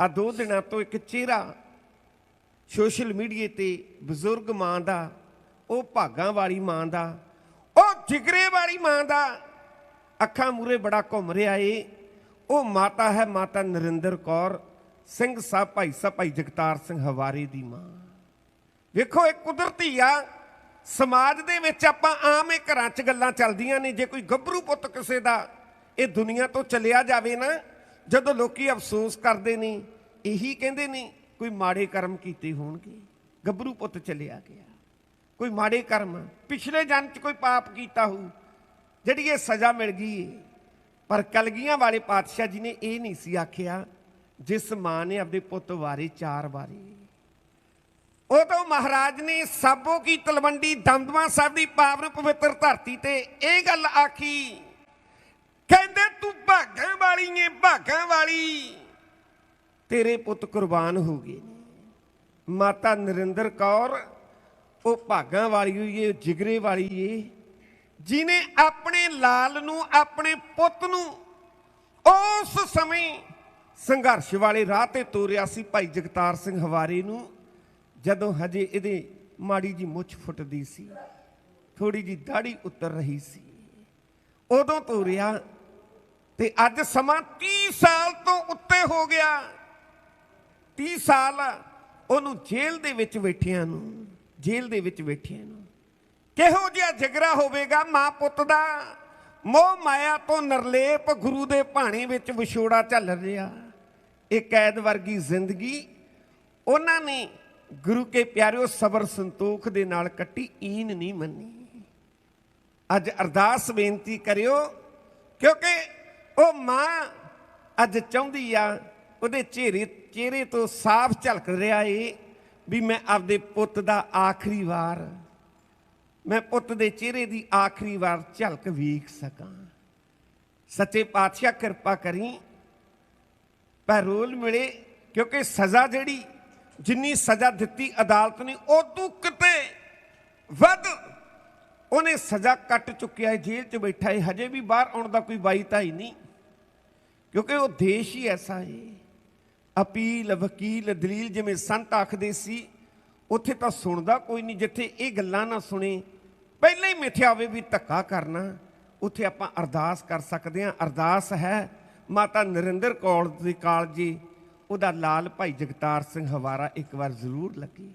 ਆ ਦੋ ਦਿਨਾਂ ਤੋਂ ਇੱਕ ਚਿਹਰਾ ਸੋਸ਼ਲ ਮੀਡੀਆ ਤੇ ਬਜ਼ੁਰਗ ਮਾਂ ਦਾ, ਉਹ ਭਾਗਾਂ ਵਾਲੀ ਮਾਂ ਦਾ, ਉਹ ਜਿਗਰੇ ਵਾਲੀ ਮਾਂ ਦਾ ਅੱਖਾਂ ਮੂਰੇ ਬੜਾ ਘੁੰਮ ਰਿਹਾ ਏ। ਉਹ ਮਾਤਾ ਹੈ ਮਾਤਾ ਨਰਿੰਦਰ ਕੌਰ, ਸਿੰਘ ਸਾਹਿਬ ਭਾਈ ਸਾਹਿਬ ਭਾਈ ਜਗਤਾਰ ਸਿੰਘ ਹਵਾਰੇ ਦੀ ਮਾਂ। ਵੇਖੋ, ਇਹ ਕੁਦਰਤੀ ਆ। ਸਮਾਜ ਦੇ ਵਿੱਚ ਆਪਾਂ ਆਮ ਹੀ ਘਰਾਂ 'ਚ ਗੱਲਾਂ ਚੱਲਦੀਆਂ ਨੇ। ਜੇ ਕੋਈ ਗੱਭਰੂ ਪੁੱਤ ਕਿਸੇ ਦਾ ਇਹ ਦੁਨੀਆ ਤੋਂ ਚਲਿਆ ਜਾਵੇ ਨਾ ਜਦੋਂ ਲੋਕੀ ਅਫਸੋਸ ਕਰਦੇ ਨੇ, ਇਹੀ ਕਹਿੰਦੇ ਨੇ, ਕੋਈ ਮਾੜੇ ਕਰਮ ਕੀਤੇ ਹੋਣਗੇ, ਗੱਭਰੂ ਪੁੱਤ ਚਲਿਆ ਗਿਆ। ਕੋਈ ਮਾੜੇ ਕਰਮ, ਪਿਛਲੇ ਜਨਮ 'ਚ ਕੋਈ ਪਾਪ ਕੀਤਾ ਹੋਊ, ਜਿਹੜੀ ਇਹ ਸਜ਼ਾ ਮਿਲ ਗਈ ਏ। ਪਰ ਕਲਗੀਆਂ ਵਾਲੇ ਪਾਤਸ਼ਾਹ ਜੀ ਨੇ ਇਹ ਨਹੀਂ ਸੀ ਆਖਿਆ, ਜਿਸ ਮਾਂ ਨੇ ਆਪਣੇ ਪੁੱਤ ਵਾਰੇ ਚਾਰ ਵਾਰੀ। ਉਦੋਂ ਮਹਾਰਾਜ ਨੇ ਸਾਬੋ ਕੀ ਤਲਵੰਡੀ ਦਮਦਮਾ ਸਾਹਿਬ ਦੀ ਪਾਵਨ ਪਵਿੱਤਰ ਧਰਤੀ ਤੇ ਇਹ ਗੱਲ ਆਖੀ, ਕਹਿੰਦੇ ਤੂੰ ਭਾਗਾਂ ਵਾਲੀ ਏ, ਭਾਗਾਂ ਵਾਲੀ। ਤੇਰੇ ਪੁੱਤ ਕੁਰਬਾਨ ਹੋ ਗਏ ਮਾਤਾ ਨਰਿੰਦਰ ਕੌਰ, ਉਹ ਭਾਗਾਂ ਵਾਲੀ ਹੋਈ ਏ ਜਿਗਰੇ ਵਾਲੀ ਏ। ਜਿਨੇ ਆਪਣੇ ਲਾਲ ਨੂੰ, ਆਪਣੇ ਪੁੱਤ ਨੂੰ ਉਸ ਸਮੇਂ ਸੰਘਰਸ਼ ਵਾਲੇ ਰਾਹ ਤੇ ਤੋਰਿਆ ਸੀ ਭਾਈ ਜਗਤਾਰ ਸਿੰਘ ਹਵਾਰੇ ਨੂੰ, ਜਦੋਂ ਹਜੇ ਇਹਦੇ ਮਾੜੀ ਜੀ ਮੁੱਛ ਫੁੱਟਦੀ ਸੀ ਥੋੜੀ ਜੀ ਦਾੜੀ ਉਤਰ ਰਹੀ ਸੀ। ਉਦੋਂ ਤੋਰਿਆ ਤੇ ਅੱਜ ਸਮਾਂ 30 ਸਾਲ ਤੋਂ ਉੱਤੇ ਹੋ ਗਿਆ। 30 ਸਾਲ ਉਹਨੂੰ ਜੇਲ੍ਹ ਦੇ ਵਿੱਚ ਬੈਠਿਆਂ ਨੂੰ, ਜੇਲ੍ਹ ਦੇ ਵਿੱਚ ਬੈਠਿਆਂ ਨੂੰ। ਕਿਹੋ ਜਿਹਾ ਜਗਰਾ ਹੋਵੇਗਾ ਮਾਂ ਪੁੱਤ ਦਾ? ਮੋਹ ਮਾਇਆ ਤੋਂ ਨਰਲੇਪ ਗੁਰੂ ਦੇ ਭਾਣੇ ਵਿੱਚ ਵਿਛੋੜਾ ਚੱਲ ਰਿਹਾ। ਇਹ ਕੈਦ ਵਰਗੀ ਜ਼ਿੰਦਗੀ ਉਹਨਾਂ ਨੇ ਗੁਰੂ ਕੇ ਪਿਆਰਿਓ ਸਬਰ ਸੰਤੋਖ ਦੇ ਨਾਲ ਕੱਟੀ, ਈਨ ਨਹੀਂ ਮੰਨੀ। ਅੱਜ ਅਰਦਾਸ ਬੇਨਤੀ ਕਰਿਓ, ਕਿਉਂਕਿ ਉਹ ਮਾਂ ਅੱਜ ਚਾਹੁੰਦੀ ਆ, ਉਹਦੇ ਚਿਹਰੇ ਚਿਹਰੇ ਤੋਂ ਸਾਫ਼ ਝਲਕ ਰਿਹਾ ਏ ਵੀ ਮੈਂ ਆਪਦੇ ਪੁੱਤ ਦਾ ਆਖਰੀ ਵਾਰ, ਮੈਂ ਪੁੱਤ ਦੇ ਚਿਹਰੇ ਦੀ ਆਖਰੀ ਵਾਰ ਝਲਕ ਵੇਖ ਸਕਾਂ। ਸੱਚੇ ਪਾਤਸ਼ਾਹ ਕਿਰਪਾ ਕਰੀ ਪੈਰੋਲ ਮਿਲੇ ਕਿਉਂਕਿ ਸਜ਼ਾ ਜਿਹੜੀ, ਜਿੰਨੀ ਸਜ਼ਾ ਦਿੱਤੀ ਅਦਾਲਤ ਨੇ ਉਹ ਉਦੋਂ ਕਿਤੇ ਵੱਧ ਉਹਨੇ ਸਜ਼ਾ ਕੱਟ ਚੁੱਕਿਆ ਹੈ ਜੇਲ੍ਹ 'ਚ ਬੈਠਾ ਹੈ ਹਜੇ ਵੀ ਬਾਹਰ ਆਉਣ ਦਾ ਕੋਈ ਬਾਈ ਹੀ ਨਹੀਂ। ਕਿਉਂਕਿ ਉਹ ਦੇਸ਼ ਹੀ ਐਸਾ ਹੈ। ਅਪੀਲ, ਵਕੀਲ, ਦਲੀਲ ਜਿਵੇਂ ਸੰਤ ਆਖਦੇ ਸੀ, ਉੱਥੇ ਤਾਂ ਸੁਣਦਾ ਕੋਈ ਨਹੀਂ। ਜਿੱਥੇ ਇਹ ਗੱਲਾਂ ਨਾ ਸੁਣੇ, ਪਹਿਲਾਂ ਹੀ ਮਿੱਥਿਆ ਹੋਵੇ ਵੀ ਧੱਕਾ ਕਰਨਾ, ਉੱਥੇ ਆਪਾਂ ਅਰਦਾਸ ਕਰ ਸਕਦੇ ਹਾਂ। ਅਰਦਾਸ ਹੈ, ਮਾਤਾ ਨਰਿੰਦਰ ਕੌਰ ਦੇ ਕਾਲਜੇ, ਉਹਦਾ ਲਾਲ ਭਾਈ ਜਗਤਾਰ ਸਿੰਘ ਹਵਾਰਾ ਇੱਕ ਵਾਰ ਜ਼ਰੂਰ ਲੱਗੇ।